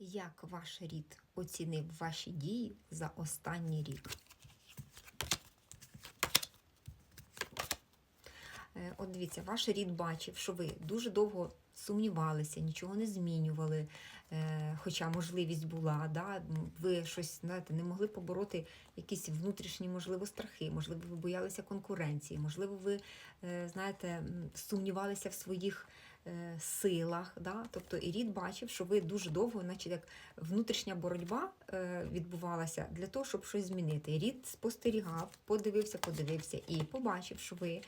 Як ваш рід оцінив ваші дії за останній рік? Е, От дивіться, ваш рід бачив, що ви дуже довго сумнівалися, нічого не змінювали, е, хоча можливість була, да? ви щось знаєте, не могли побороти якісь внутрішні, можливо, страхи, можливо, ви боялися конкуренції, можливо, ви е, знаєте, сумнівалися в своїх силах. Да? Тобто і рід бачив, що ви дуже довго, наче як внутрішня боротьба е, відбувалася для того, щоб щось змінити. Рід спостерігав, подивився, подивився і побачив, що ви е,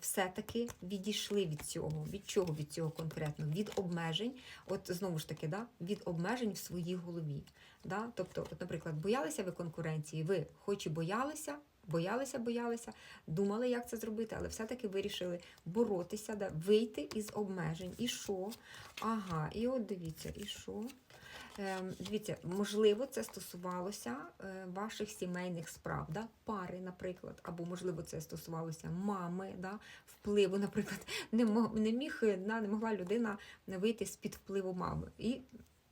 все-таки відійшли від цього. Від чого від цього конкретно? Від обмежень, от знову ж таки, да, від обмежень в своїй голові. Да? Тобто, от, наприклад, боялися ви конкуренції, ви хоч і боялися. Боялися, боялися, думали, як це зробити, але все-таки вирішили боротися, да, вийти із обмежень. І що? Ага, і от дивіться, і що? Ем, дивіться, можливо, це стосувалося е, ваших сімейних справ, да? пари, наприклад, або, можливо, це стосувалося мами, да? впливу, наприклад, не, мог, не, міг, е, не могла людина вийти з-під впливу мами. І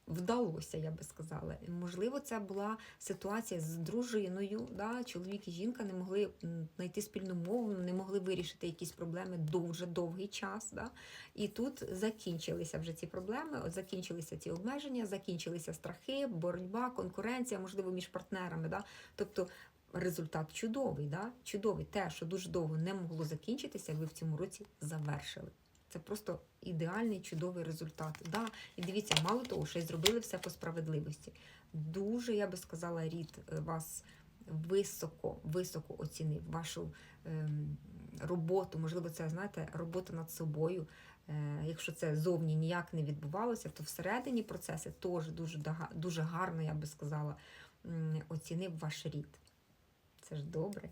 вдалося, я би сказала. Можливо, це була ситуація з дружиною. Да? Чоловік і жінка не могли знайти спільну мову, не могли вирішити якісь проблеми дуже довгий час. Да? І тут закінчилися вже ці проблеми, от закінчилися ці обмеження, закінчилися страхи, боротьба, конкуренція, можливо, між партнерами. Да? Тобто результат чудовий, да? чудовий. Те, що дуже довго не могло закінчитися, ви в цьому році завершили. Це просто ідеальний чудовий результат. Да. І дивіться, мало того, що зробили все по справедливості. Дуже, я би сказала, рід е, вас високо, високо оцінив вашу ем, роботу. Можливо, це знаєте, робота над собою. Е, якщо це зовні ніяк не відбувалося, то всередині процеси теж дуже, дуже гарно, я би сказала, оцінив ваш рід. Це ж добре.